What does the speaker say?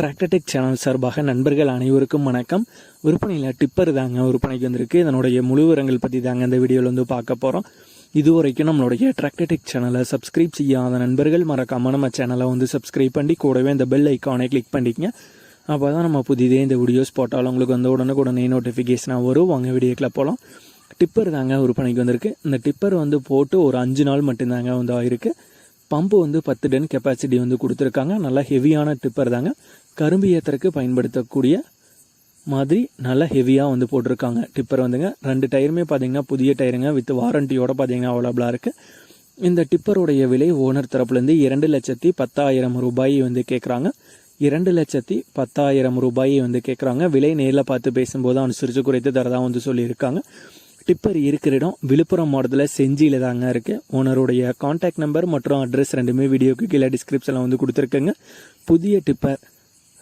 Tractor Tech channel சார்பாக நண்பர்கள் அனைவருக்கும் வணக்கம். விற்பனையில் டிப்பர் தாங்க விற்பனைக்கு வந்திருக்கு. இதனுடைய முழு விவரங்கள் பற்றி தாங்க இந்த வீடியோவில் வந்து பார்க்க போகிறோம் இது வரைக்கும் நம்மளுடைய டிராக்டர்டெக் சேனலை சப்ஸ்கிரைப் செய்யாத நண்பர்கள் மறக்காம நம்ம சேனலை வந்து சப்ஸ்கிரைப் பண்ணி கூடவே இந்த பெல் ஐக்கானை கிளிக் பண்ணிக்கங்க. அப்போ தான் நம்ம புதிதே இந்த வீடியோஸ் போட்டாலும் உங்களுக்கு வந்து உடனுக்குடனே நோட்டிஃபிகேஷனாக வரும். வாங்க வீடியோக்கில் போகலாம் டிப்பர் தாங்க விற்பனைக்கு வந்திருக்கு. இந்த டிப்பர் வந்து போட்டு ஒரு அஞ்சு நாள் மட்டும்தாங்க வந்து ஆயிருக்கு. பம்பு வந்து பத்து டன் கெப்பாசிட்டி வந்து கொடுத்துருக்காங்க. நல்லா ஹெவியான டிப்பர் தாங்க. கரும்பு ஏத்தறக்கு பயன்படுத்தக்கூடிய மாதிரி நல்லா ஹெவியாக வந்து போட்டிருக்காங்க. டிப்பர் வந்துங்க ரெண்டு டயருமே பார்த்தீங்கன்னா புதிய டயருங்க வித் வாரண்டியோட பார்த்தீங்கன்னா அவைலபிளாக இருக்குது இந்த டிப்பருடைய விலை ஓனர் தரப்புலேருந்து இரண்டு லட்சத்தி பத்தாயிரம் ரூபாய் வந்து கேட்குறாங்க இரண்டு லட்சத்தி பத்தாயிரம் ரூபாய் வந்து கேட்குறாங்க விலை நேரில் பார்த்து பேசும்போது அனுசரித்து குறைத்து தரதாக வந்து சொல்லியிருக்காங்க. டிப்பர் இருக்கிற இடம் விழுப்புரம் மாவட்டத்தில் செஞ்சியில் தாங்க இருக்குது ஓனருடைய காண்டாக்ட் நம்பர் மற்றும் அட்ரஸ் ரெண்டுமே வீடியோக்கு கீழே டிஸ்கிரிப்ஷனில் வந்து கொடுத்துருக்கேங்க. புதிய டிப்பர்